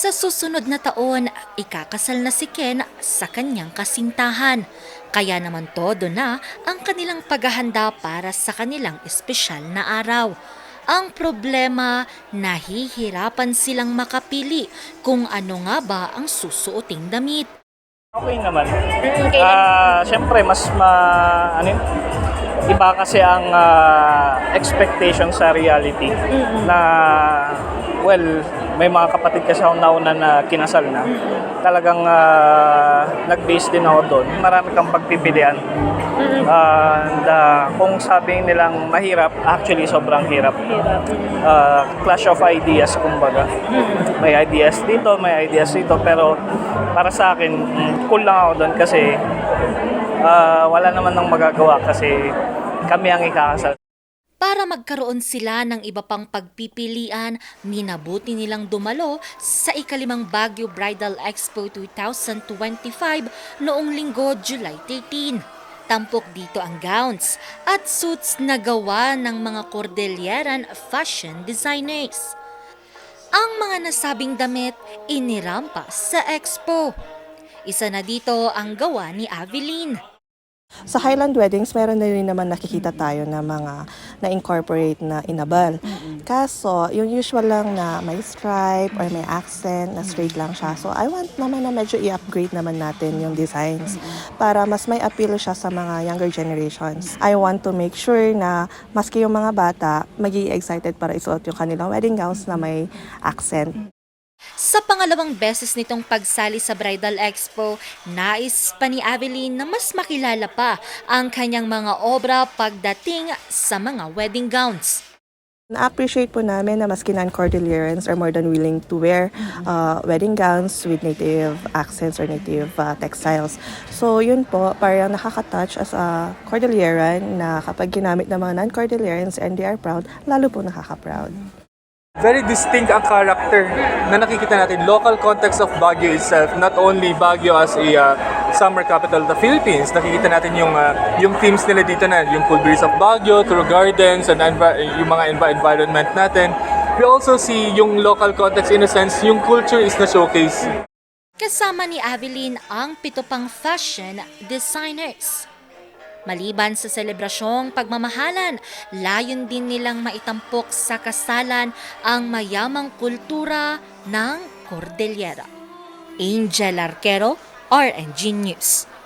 Sa susunod na taon, ikakasal na si Ken sa kanyang kasintahan. Kaya naman todo na ang kanilang paghahanda para sa kanilang espesyal na araw. Ang problema, nahihirapan silang makapili kung ano nga ba ang susuoting damit. Okay naman. Mm, Ah, Siyempre, mas ma... Ano yun? Iba kasi ang ah, expectation sa reality na well, may mga kapatid kasi ako nauna na kinasal na. Talagang ah, nag-base din ako doon. Marami kang pagpipilian. Ah, and ah, kung sabi nilang mahirap, actually sobrang hirap. Ah, clash of ideas kumbaga. May ideas dito, may ideas dito, pero para sa akin, cool lang ako doon kasi ah, wala naman nang magagawa kasi kami ang ikakasal. Para magkaroon sila ng iba pang pagpipilian, minabuti nilang dumalo sa ikalimang Baguio Bridal Expo 2025 noong linggo, July 13. Tampok dito ang gowns at suits na gawa ng mga Cordilleran fashion designers. Ang mga nasabing damit inirampa sa expo. Isa na dito ang gawa ni Aveline. Sa Highland Weddings, meron na rin naman nakikita tayo na mga na-incorporate na inabal. Kaso, yung usual lang na may stripe or may accent, na straight lang siya. So, I want naman na medyo i-upgrade naman natin yung designs para mas may appeal siya sa mga younger generations. I want to make sure na maski yung mga bata, magi excited para isuot yung kanilang wedding gowns na may accent. Sa pangalawang beses nitong pagsali sa Bridal Expo, nais pa ni Aveline na mas makilala pa ang kanyang mga obra pagdating sa mga wedding gowns. Na-appreciate po namin na maski non-Cordillerans are more than willing to wear uh, wedding gowns with native accents or native uh, textiles. So yun po, parang nakaka-touch as a Cordilleran na kapag ginamit ng mga non-Cordillerans and they are proud, lalo po nakaka-proud. Very distinct ang character na nakikita natin. Local context of Baguio itself, not only Baguio as a uh, summer capital of the Philippines, nakikita natin yung uh, yung themes nila dito na yung cool breeze of Baguio, through gardens, and yung mga envi- environment natin. We also see yung local context in a sense, yung culture is na showcase. Kasama ni Aveline ang pito pang fashion designers. Maliban sa selebrasyong pagmamahalan, layon din nilang maitampok sa kasalan ang mayamang kultura ng Cordillera. Angel Arquero, RNG News.